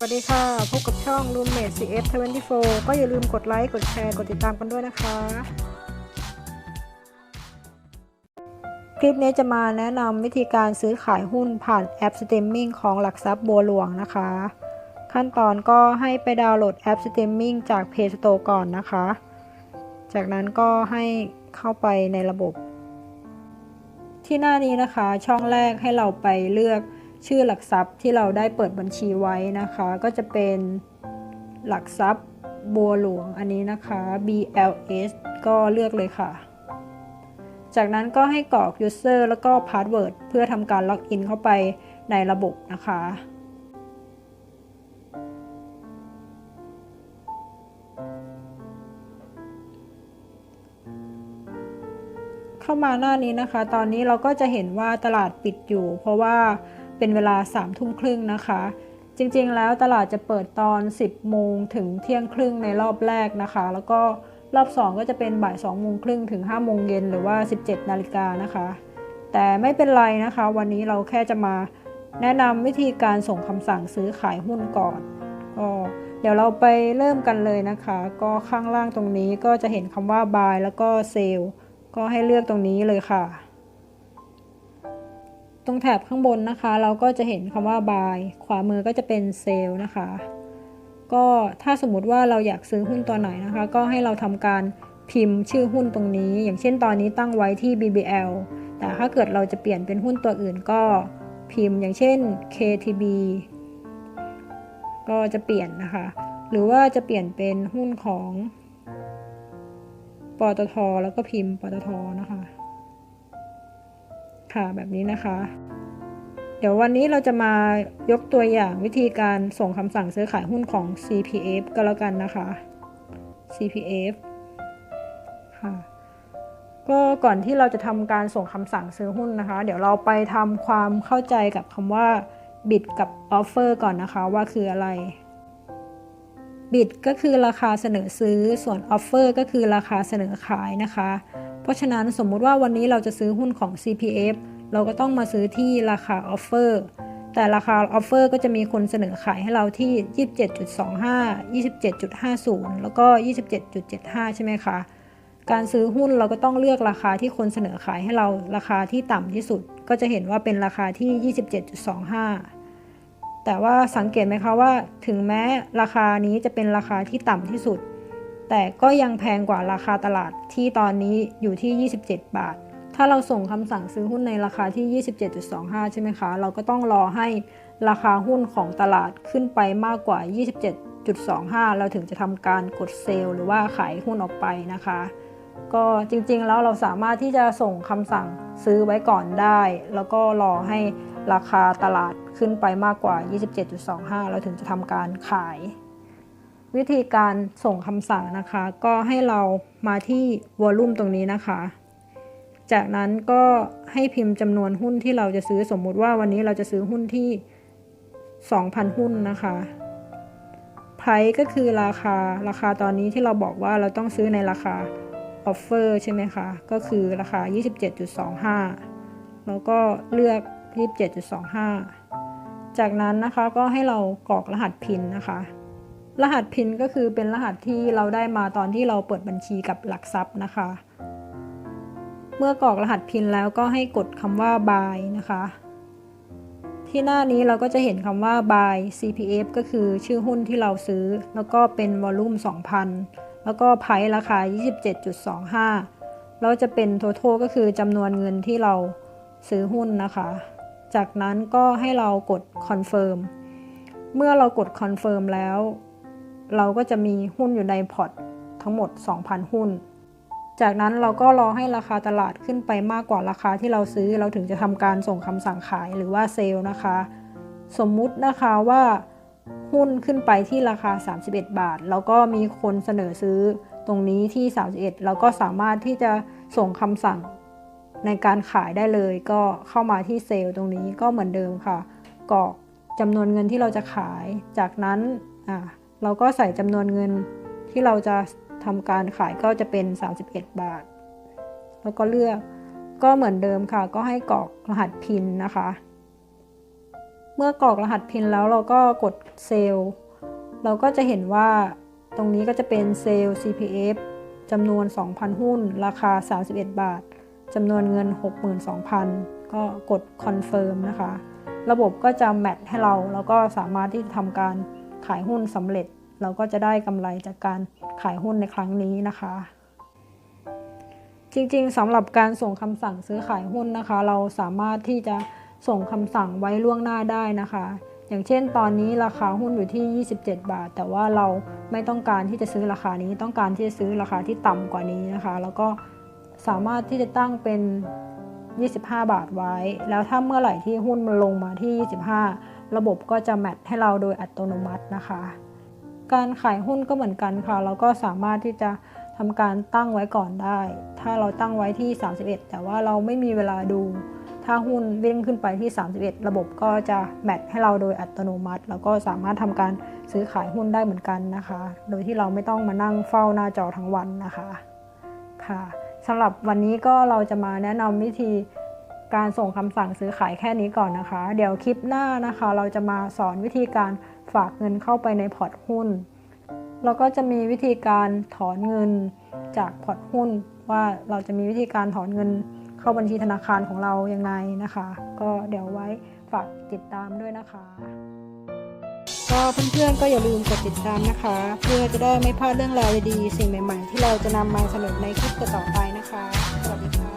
สวัสดีค่ะ พบกับช่อง Roommate CF24 ก็อย่าลืมกดไลค์ กดแชร์ กดติดตามกันด้วยนะคะ คลิปนี้จะมาแนะนำวิธีการซื้อขายหุ้นผ่านแอปสตรีมมิ่งของหลักทรัพย์บัวหลวงนะคะ ขั้นตอนก็ให้ไปดาวน์โหลดแอปสตรีมมิ่งจาก Play Store ก่อนนะคะ จากนั้นก็ให้เข้าไปในระบบ ที่หน้านี้นะคะ ช่องแรกให้เราไปเลือก ชื่อหลักทรัพย์ที่เราได้เปิดบัญชีไว้นะคะ ก็จะเป็นหลักทรัพย์บัวหลวงอันนี้นะคะ BLS ก็เลือกเลยค่ะ จากนั้นก็ให้กรอก user แล้วก็ password เพื่อทำการล็อกอินเข้าไปในระบบนะคะ เข้ามาหน้านี้นะคะ ตอนนี้เราก็จะเห็นว่าตลาดปิดอยู่ เพราะว่า เป็นเวลา3ามทุ่มครึ่งนะคะ จริงๆแล้วตลาดจะเปิดตอน 10 โมงถึงเที่ยงครึ่งในรอบแรกนะคะ แล้วก็รอบ 2 ก็จะเป็นบ่าย2โมงครึ่งถึง5โมงเย็นหรือว่า 17 นาฬิกานะคะ แต่ไม่เป็นไรนะคะ วันนี้เราแค่จะมาแนะนำวิธีการส่งคำสั่งซื้อขายหุ้นก่อนก็เดี๋ยวเราไปเริ่มกันเลยนะคะ ก็ข้างล่างตรงนี้ก็จะเห็นคำว่า buy แล้วก็ sell ก็ให้เลือกตรงนี้เลยค่ะ ตรงแถบข้างบนนะคะ เราก็จะเห็นคำว่า buy ขวามือก็จะเป็น sell นะคะ ก็ถ้าสมมติว่าเราอยากซื้อหุ้นตัวไหนนะคะ ก็ให้เราทำการพิมพ์ชื่อหุ้นตรงนี้ อย่างเช่นตอนนี้ตั้งไว้ที่ BBL แต่ถ้าเกิดเราจะเปลี่ยนเป็นหุ้นตัวอื่นก็พิมพ์อย่างเช่น KTB ก็จะเปลี่ยนนะคะ หรือว่าจะเปลี่ยนเป็นหุ้นของปตทแล้วก็พิมพ์ปตทนะคะ ค่ะแบบนี้นะคะ เดี๋ยววันนี้เราจะมายกตัวอย่างวิธีการส่งคำสั่งซื้อขายหุ้นของ CPF ก็แล้วกันนะคะ CPF ค่ะก็ก่อนที่เราจะทำการส่งคำสั่งซื้อหุ้นนะคะ เดี๋ยวเราไปทำความเข้าใจกับคำว่า bid กับ offer ก่อนนะคะว่าคืออะไร bid ก็คือราคาเสนอซื้อส่วน offer ก็คือราคาเสนอขายนะคะ ราะฉะนั้นสมมุติว่าวันนี้เราจะซื้อหุ้นของ CPF เราก็ต้องมาซื้อที่ราคา offer แต่ราคา offer ก็จะมีคนเสนอขายให้เราที่ 27.25 27.50 แล้วก็ 27.75 ใช่ไหมคะ การซื้อหุ้นเราก็ต้องเลือกราคาที่คนเสนอขายให้เราราคาที่ต่ำที่สุด ก็จะเห็นว่าเป็นราคาที่ 27.25 แต่ว่าสังเกตไหมคะว่า ถึงแม้ราคานี้จะเป็นราคาที่ต่ำที่สุด แต่ก็ยังแพงกว่าราคาตลาดที่ตอนนี้อยู่ที่ 27 บาท ถ้าเราส่งคำสั่งซื้อหุ้นในราคาที่ 27.25 ใช่ไหมคะ เราก็ต้องรอให้ราคาหุ้นของตลาดขึ้นไปมากกว่า 27.25 เราถึงจะทำการกดเซลล์หรือว่าขายหุ้นออกไปนะคะ ก็จริงๆแล้วเราสามารถที่จะส่งคำสั่งซื้อไว้ก่อนได้ แล้วก็รอให้ราคาตลาดขึ้นไปมากกว่า 27.25 เราถึงจะทำการขาย วิธีการส่งคำสั่งนะคะ ก็ให้เรามาที่วอลลุ่มตรงนี้นะคะ จากนั้นก็ให้พิมพ์จำนวนหุ้นที่เราจะซื้อสมมุติว่าวันนี้เราจะซื้อหุ้นที่ 2,000 หุ้นนะคะไพรก็คือราคาราคาตอนนี้ที่เราบอกว่าเราต้องซื้อในราคาออฟเฟอร์ใช่ไหมคะ ก็คือราคา 27.25 แล้วก็เลือก 27.25 จากนั้นนะคะก็ให้เรากรอกรหัสพินนะคะ รหัสพินก็คือเป็นรหัสที่เราได้มาตอนที่เราเปิดบัญชีกับหลักทรัพย์นะคะ เมื่อกรอกรหัสพินแล้วก็ให้กดคำว่า buy นะคะ ที่หน้านี้เราก็จะเห็นคำว่า buy CPF ก็คือชื่อหุ้นที่เราซื้อ แล้วก็เป็นวอลลุ่ม2,000 แล้วก็ไพรราคา 27.25 แล้วจะเป็น total ก็คือจำนวนเงินที่เราซื้อหุ้นนะคะ จากนั้นก็ให้เรากด confirm เมื่อเรากด confirm แล้ว เราก็จะมีหุ้นอยู่ในพอร์ตทั้งหมด 2,000 หุ้น จากนั้นเราก็รอให้ราคาตลาดขึ้นไปมากกว่าราคาที่เราซื้อ เราถึงจะทำการส่งคำสั่งขายหรือว่าเซลล์นะคะ สมมุตินะคะว่าหุ้นขึ้นไปที่ราคา 31 บาท แล้วก็มีคนเสนอซื้อตรงนี้ที่ 31 เราก็สามารถที่จะส่งคำสั่งในการขายได้เลยก็เข้ามาที่เซลล์ตรงนี้ก็เหมือนเดิมค่ะกรอกจำนวนเงินที่เราจะขาย จากนั้นอ่า เราก็ใส่จำนวนเงินที่เราจะทำการขายก็จะเป็น 31 บาท แล้วก็เลือกก็เหมือนเดิมค่ะ ก็ให้กรอกรหัสพินนะคะ เมื่อกรอกรหัสพินแล้วเราก็กดเซลล์เราก็จะเห็นว่าตรงนี้ก็จะเป็นเซลล์ CPF จำนวน 2,000 หุ้น ราคา 31 บาทจำนวนเงิน 62,000 ก็กดคอนเฟิร์มนะคะ ระบบก็จะแมทให้เรา แล้วก็สามารถที่จะทำการ ขายหุ้นสำเร็จ เราก็จะได้กำไรจากการขายหุ้นในครั้งนี้นะคะ จริงๆสำหรับการส่งคำสั่งซื้อขายหุ้นนะคะ เราสามารถที่จะส่งคำสั่งไว้ล่วงหน้าได้นะคะ อย่างเช่น ตอนนี้ราคาหุ้นอยู่ที่ 27 บาท แต่ว่าเราไม่ต้องการที่จะซื้อราคานี้ ต้องการที่จะซื้อราคาที่ต่ำกว่านี้นะคะ แล้วก็สามารถที่จะตั้งเป็น 25 บาทไว้ แล้วถ้าเมื่อไหร่ที่หุ้นมันลงมาที่ 25 ระบบก็จะแมทให้เราโดยอัตโนมัตินะคะ การขายหุ้นก็เหมือนกันค่ะ เราก็สามารถที่จะทำการตั้งไว้ก่อนได้ ถ้าเราตั้งไว้ที่ 31 แต่ว่าเราไม่มีเวลาดู ถ้าหุ้นวิ่งขึ้นไปที่ 31 ระบบก็จะแมทให้เราโดยอัตโนมัติ แล้วก็สามารถทำการซื้อขายหุ้นได้เหมือนกันนะคะ โดยที่เราไม่ต้องมานั่งเฝ้าหน้าจอทั้งวันนะคะ ค่ะสำหรับวันนี้ก็เราจะมาแนะนำวิธี การส่งคำสั่งซื้อขายแค่นี้ก่อนนะคะ เดี๋ยวคลิปหน้านะคะ เราจะมาสอนวิธีการฝากเงินเข้าไปในพอร์ตหุ้น แล้วก็จะมีวิธีการถอนเงินจากพอร์ตหุ้น ว่าเราจะมีวิธีการถอนเงินเข้าบัญชีธนาคารของเรายังไงนะคะ ก็เดี๋ยวไว้ฝากติดตามด้วยนะคะ ก็เพื่อนๆก็อย่าลืมกดติดตามนะคะ เพื่อจะได้ไม่พลาดเรื่องราวดีๆสิ่งใหม่ๆ ที่เราจะนำมาเสนอในคลิปต่อๆไปนะคะสวัสดีค่ะ